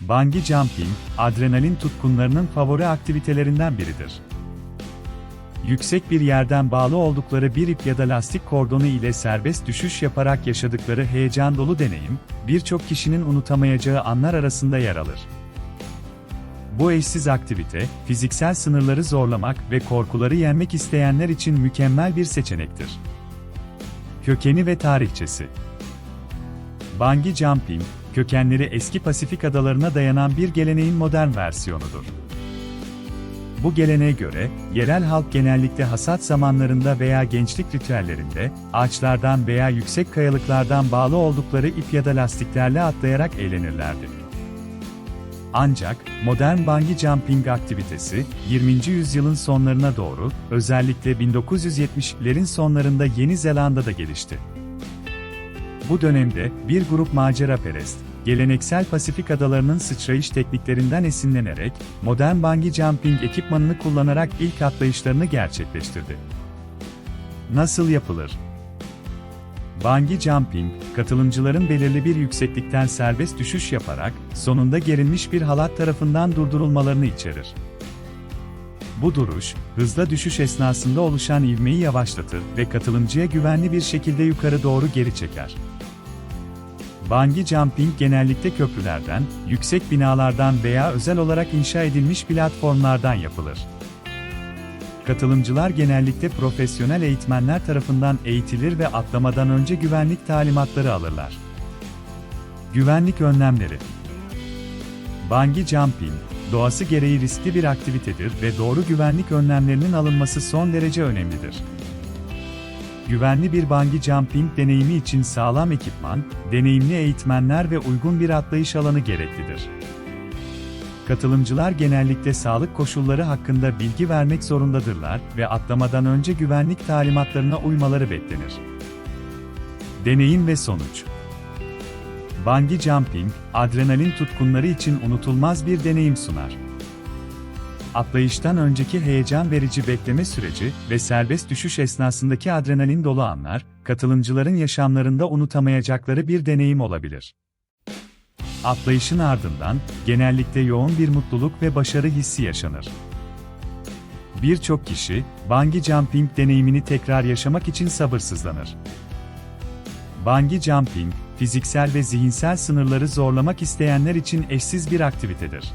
Bungee jumping, adrenalin tutkunlarının favori aktivitelerinden biridir. Yüksek bir yerden bağlı oldukları bir ip ya da lastik kordonu ile serbest düşüş yaparak yaşadıkları heyecan dolu deneyim, birçok kişinin unutamayacağı anlar arasında yer alır. Bu eşsiz aktivite, fiziksel sınırları zorlamak ve korkuları yenmek isteyenler için mükemmel bir seçenektir. Kökeni ve tarihçesi Bungee jumping, kökenleri eski Pasifik adalarına dayanan bir geleneğin modern versiyonudur. Bu geleneğe göre, yerel halk genellikle hasat zamanlarında veya gençlik ritüellerinde, ağaçlardan veya yüksek kayalıklardan bağlı oldukları ip ya da lastiklerle atlayarak eğlenirlerdi. Ancak, modern bungee jumping aktivitesi, 20. yüzyılın sonlarına doğru, özellikle 1970'lerin sonlarında Yeni Zelanda'da gelişti. Bu dönemde bir grup maceraperest, geleneksel Pasifik adalarının sıçrayış tekniklerinden esinlenerek, modern bungee jumping ekipmanını kullanarak ilk atlayışlarını gerçekleştirdi. Nasıl yapılır? Bungee jumping, katılımcıların belirli bir yükseklikten serbest düşüş yaparak, sonunda gerilmiş bir halat tarafından durdurulmalarını içerir. Bu duruş, hızla düşüş esnasında oluşan ivmeyi yavaşlatır ve katılımcıya güvenli bir şekilde yukarı doğru geri çeker. Bungee jumping genellikle köprülerden, yüksek binalardan veya özel olarak inşa edilmiş platformlardan yapılır. Katılımcılar genellikle profesyonel eğitmenler tarafından eğitilir ve atlamadan önce güvenlik talimatları alırlar. Güvenlik önlemleri Bungee jumping, doğası gereği riskli bir aktivitedir ve doğru güvenlik önlemlerinin alınması son derece önemlidir. Güvenli bir bungee jumping deneyimi için sağlam ekipman, deneyimli eğitmenler ve uygun bir atlayış alanı gereklidir. Katılımcılar genellikle sağlık koşulları hakkında bilgi vermek zorundadırlar ve atlamadan önce güvenlik talimatlarına uymaları beklenir. Deneyim ve sonuç Bungee jumping, adrenalin tutkunları için unutulmaz bir deneyim sunar. Atlayıştan önceki heyecan verici bekleme süreci ve serbest düşüş esnasındaki adrenalin dolu anlar, katılımcıların yaşamlarında unutamayacakları bir deneyim olabilir. Atlayışın ardından, genellikle yoğun bir mutluluk ve başarı hissi yaşanır. Birçok kişi, bungee jumping deneyimini tekrar yaşamak için sabırsızlanır. Bungee jumping, fiziksel ve zihinsel sınırları zorlamak isteyenler için eşsiz bir aktivitedir.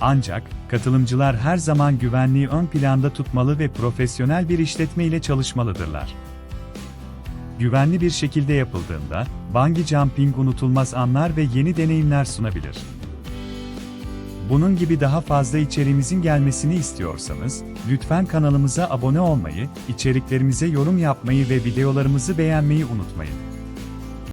Ancak, katılımcılar her zaman güvenliği ön planda tutmalı ve profesyonel bir işletme ile çalışmalıdırlar. Güvenli bir şekilde yapıldığında, bungee jumping unutulmaz anlar ve yeni deneyimler sunabilir. Bunun gibi daha fazla içeriğimizin gelmesini istiyorsanız, lütfen kanalımıza abone olmayı, içeriklerimize yorum yapmayı ve videolarımızı beğenmeyi unutmayın.